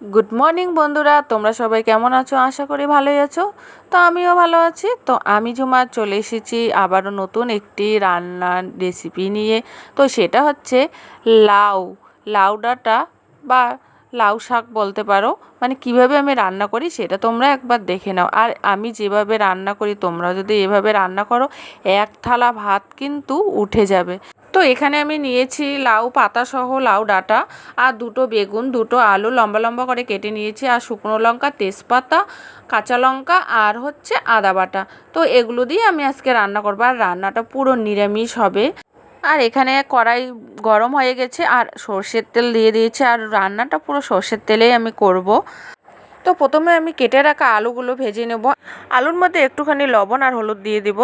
Good morning বন্ধুরা। তোমরা সবাই কেমন আছো? আশা করি ভালোই আছো। তো আমিও ভালো আছি। তো আমি জুমা চলে এসেছি আবারও নতুন একটি রান্নার রেসিপি নিয়ে। তো সেটা হচ্ছে লাউ। লাউ ডাঁটা বা লাউ শাক বলতে পারো। মানে কীভাবে আমি রান্না করি সেটা তোমরা একবার দেখে নাও। আর আমি যেভাবে রান্না করি, তোমরা যদি এভাবে রান্না করো, এক থালা ভাত কিন্তু উঠে যাবে। তো এখানে আমি নিয়েছি লাউ পাতাসহ লাউ ডাঁটা আর দুটো বেগুন, দুটো আলু লম্বা লম্বা করে কেটে নিয়েছি আর শুকনো লঙ্কা, তেজপাতা, কাঁচা লঙ্কা আর হচ্ছে আদা বাটা। তো এগুলো দিয়ে আমি আজকে রান্না করব আর রান্নাটা পুরো নিরামিষ হবে। আর এখানে কড়াই গরম হয়ে গেছে আর সর্ষের তেল দিয়ে দিয়েছি আর রান্নাটা পুরো সর্ষের তেলেই আমি করব। তো প্রথমে আমি কেটে রাখা আলুগুলো ভেজে নেব। আলুর মধ্যে একটুখানি লবণ আর হলুদ দিয়ে দিব।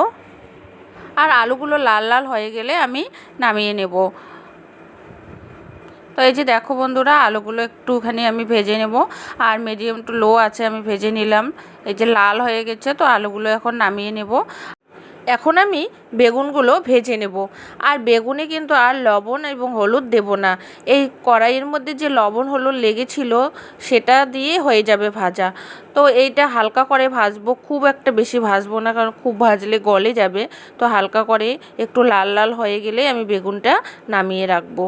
আর আলুগুলো লাল লাল হয়ে গেলে আমি নামিয়ে নেব। তো এই যে দেখো বন্ধুরা, আলুগুলো একটুখানি আমি ভেজে নেব। আর মিডিয়াম টু লো আছে, আমি ভেজে নিলাম। এই যে লাল হয়ে গেছে, তো আলুগুলো এখন নামিয়ে নেব। এখন আমি বেগুনগুলো ভেজে নেব। আর বেগুনে কিন্তু আর লবণ এবং হলুদ দেব না। এই কড়াইয়ের মধ্যে যে লবণ হলুদ লেগেছিল, সেটা দিয়ে হয়ে যাবে ভাজা। তো এইটা হালকা করে ভাজবো, খুব একটা বেশি ভাজবো না, কারণ খুব ভাজলে গলে যাবে। তো হালকা করে একটু লাল লাল হয়ে গেলে আমি বেগুনটা নামিয়ে রাখব।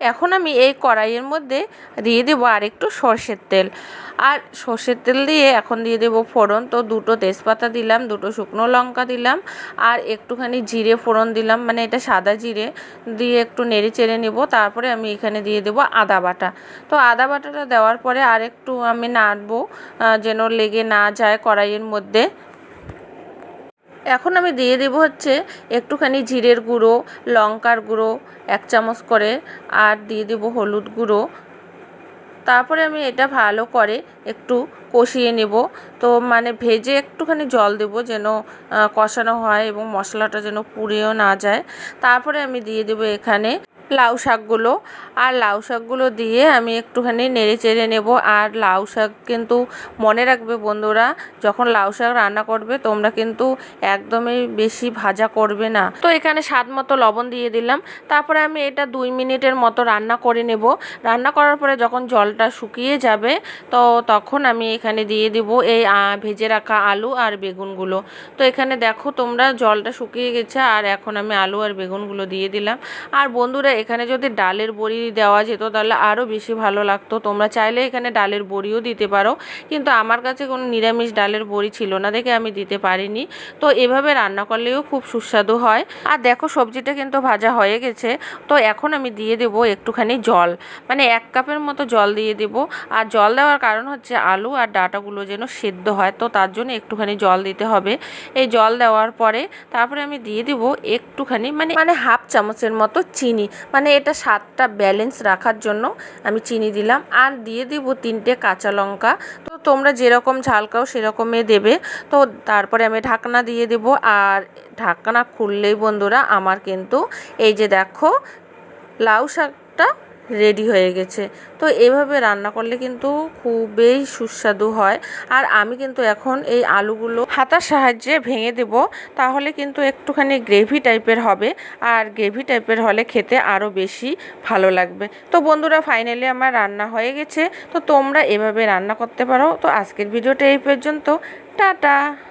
এখন আমি এই কড়াইয়ের মধ্যে দিয়ে দেবো আর একটু সর্ষের তেল। আর সর্ষের তেল দিয়ে এখন দিয়ে দেবো ফোড়ন। তো দুটো তেজপাতা দিলাম, দুটো শুকনো লঙ্কা দিলাম, আর একটুখানি জিরে ফোড়ন দিলাম মানে এটা সাদা জিরে। দিয়ে একটু নেড়ে চেড়ে নেব, তারপরে আমি এখানে দিয়ে দেবো আদা বাটা। তো আদা বাটাটা দেওয়ার পরে আর একটু আমি নাড়বো যেন লেগে না যায় কড়াইয়ের মধ্যে। এখন আমি দিয়ে দেব হচ্ছে একটুখানি জিরের গুঁড়ো, লঙ্কার গুঁড়ো, এক চামচ করে, আর দিয়ে দেব হলুদ গুঁড়ো। তারপরে আমি এটা ভালো করে একটু কষিয়ে নেব। তো মানে ভেজে একটুখানি জল দেব যেন কষানো হয় এবং মশলাটা যেন পুড়েও না যায়। তারপরে আমি দিয়ে দেব এখানে লাউ শাকগুলো। আর লাউ শাকগুলো দিয়ে আমি একটুখানি নেড়ে চেড়ে নেব। আর লাউ শাক কিন্তু মনে রাখবে বন্ধুরা, যখন লাউ শাক রান্না করবে, তোমরা কিন্তু একদমই বেশি ভাজা করবে না। তো এখানে স্বাদ মতো লবণ দিয়ে দিলাম। তারপরে আমি এটা দুই মিনিটের মতো রান্না করে নেব। রান্না করার পরে যখন জলটা শুকিয়ে যাবে, তো তখন আমি এখানে দিয়ে দিব এই ভেজে রাখা আলু আর বেগুনগুলো। তো এখানে দেখো তোমরা জলটা শুকিয়ে গেছে, আর এখন আমি আলু আর বেগুনগুলো দিয়ে দিলাম। আর বন্ধুরা এখানে যদি ডালের বড়ি দেওয়া যেত তাহলে আরও বেশি ভালো লাগতো। তোমরা চাইলে এখানে ডালের বড়িও দিতে পারো। কিন্তু আমার কাছে কোনো নিরামিষ ডালের বড়ি ছিল না দেখে আমি দিতে পারিনি। তো এভাবে রান্না করলেও খুব সুস্বাদু হয়। আর দেখো সবজিটা কিন্তু ভাজা হয়ে গেছে। তো এখন আমি দিয়ে দেব একটুখানি জল। মানে এক কাপের মতো জল দিয়ে দেব। আর জল দেওয়ার কারণ হচ্ছে আলু আর ডাটাগুলো যেন সেদ্ধ হয়। তো তার জন্য একটুখানি জল দিতে হবে। এই জল দেওয়ার পরে তারপরে আমি দিয়ে দেব একটুখানি মানে মানে হাফ চামচের মতো চিনি। মানে এটা স্বাদটা ব্যালেন্স রাখার জন্য আমি চিনি দিলাম। আর দিয়ে দিব তিনটে কাঁচা লঙ্কা। তো তোমরা যেরকম ঝাল খাও সেরকমই দেবে। তো তারপরে আমি ঢাকনা দিয়ে দেব। আর ঢাকনা খুললেই বন্ধুরা আমার কিন্তু এই যে দেখো, লাউ শাকটা রেডি হয়ে গেছে। তো এভাবে রান্না করলে কিন্তু খুবই সুস্বাদু হয়। আর আমি কিন্তু এখন এই আলুগুলো হাতার সাহায্যে ভেঙে দেব, তাহলে কিন্তু একটুখানি গ্রেভি টাইপের হবে। আর গ্রেভি টাইপের হলে খেতে আরও বেশি ভালো লাগবে। তো বন্ধুরা ফাইনালি আমার রান্না হয়ে গেছে। তো তোমরা এভাবে রান্না করতে পারো। তো আজকের ভিডিওটা এই পর্যন্ত। টাটা!